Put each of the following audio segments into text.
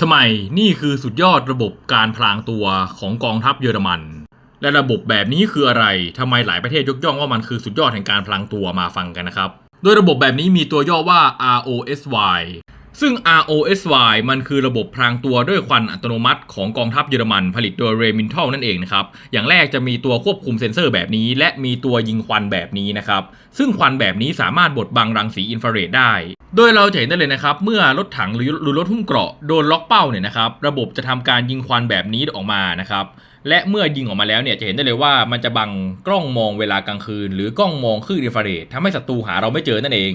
ทำไมนี่คือสุดยอดระบบการพลางตัวของกองทัพเยอรมัน และระบบแบบนี้คืออะไรทำไมหลายประเทศยกย่องว่ามันคือสุดยอดแห่งการพลางตัวมาฟังกันนะครับ โดยระบบแบบนี้มีตัวย่อว่า ROSY ซึ่ง ROSY มันคือระบบพรางตัวด้วยควันอัตโนมัติของกองทัพเยอรมันผลิตโดย r e m i n t a l นั่นเองนะครับ อย่างแรกจะมีตัวควบคุมเซ็นเซอร์แบบนี้ และมีตัวยิงควันแบบนี้นะครับ ซึ่งควันแบบนี้สามารถบดบังรังสีอินฟราเรดได้ โดยเราจะเห็นได้เลยนะครับ เมื่อรถถังหรือรถหุ้มเกราะโดนล็อกเป้าเนี่ยนะครับ ระบบจะทำการยิงควันแบบนี้ออกมานะครับ และเมื่อยิงออกมาแล้วเนี่ยจะเห็นได้เลยว่ามันจะบังกล้องมองเวลากลางคืน หรือกล้องมองคลื่นอินฟราเรดทำให้ศัตรูหาเราไม่เจอนั่นเอง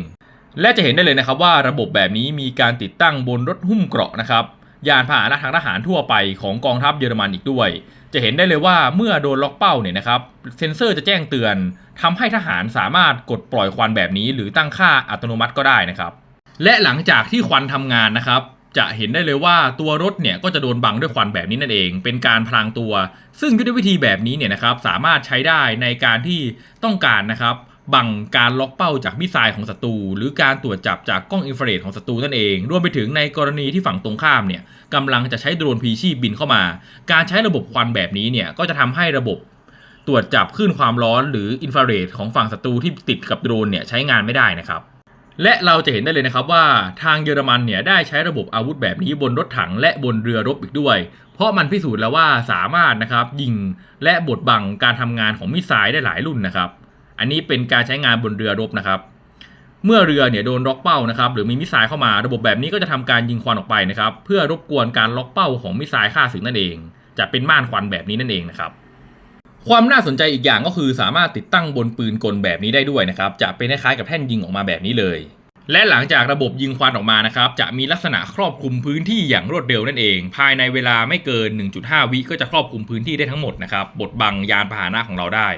และจะเห็นได้เลยนะครับว่าระบบแบบนี้มีการติดตั้งบนรถหุ้มเกราะนะครับยานพาหนะทางทหารทั่วไปของกองทัพเยอรมันอีกด้วย จะเห็นได้เลยว่าเมื่อโดนล็อกเป้าเนี่ยนะครับ เซ็นเซอร์จะแจ้งเตือนทำให้ทหารสามารถกดปล่อยควันแบบนี้ หรือตั้งค่าอัตโนมัติก็ได้นะครับ และหลังจากที่ควันทำงานนะครับ จะเห็นได้เลยว่าตัวรถเนี่ยก็จะโดนบังด้วยควันแบบนี้นั่นเอง เป็นการพลางตัว ซึ่งยุทธวิธีแบบนี้เนี่ยนะครับสามารถใช้ได้ในการที่ต้องการนะครับบังการล็อกเป้าจากมิสไซล์ของศัตรูหรือการตรวจจับจากกล้องอินฟราเรดของศัตรูนั่นเอง รวมไปถึงในกรณีที่ฝั่งตรงข้ามเนี่ยกำลังจะใช้โดรนพีชีพบินเข้ามา การใช้ระบบควันแบบนี้เนี่ยก็จะทำให้ระบบตรวจจับคลื่นความร้อนหรืออินฟราเรดของฝั่งศัตรูที่ติดกับโดรนเนี่ยใช้งานไม่ได้นะครับ และเราจะเห็นได้เลยนะครับว่าทางเยอรมันเนี่ยได้ใช้ระบบอาวุธแบบนี้บนรถถังและบนเรือรบอีกด้วย เพราะมันพิสูจน์แล้วว่าสามารถนะครับยิงและบดบังการทำงานของมิสไซล์ได้หลายรุ่นนะครับ อันนี้เป็นการใช้งานบนเรือรบนะครับ เมื่อเรือเนี่ยโดนล็อกเป้านะครับหรือมีมิสไซล์เข้ามาระบบแบบนี้ก็จะทำการยิงควันออกไปนะครับเพื่อรบกวนการล็อกเป้าของมิสไซล์ฆ่าศึกนั่นเอง จะเป็นม่านควันแบบนี้นั่นเองนะครับ ความน่าสนใจอีกอย่างก็คือสามารถติดตั้งบนปืนกลแบบนี้ได้ด้วยนะครับจะเป็นคล้ายๆกับแท่นยิงออกมาแบบนี้เลย และหลังจากระบบยิงควันออกมานะครับจะมีลักษณะครอบคลุมพื้นที่อย่างรวดเร็วนั่นเอง ภายในเวลาไม่เกิน 1.5 วิก็จะครอบคลุมพื้นที่ได้ทั้งหมดนะครับบดบังยานพาหนะของเราได้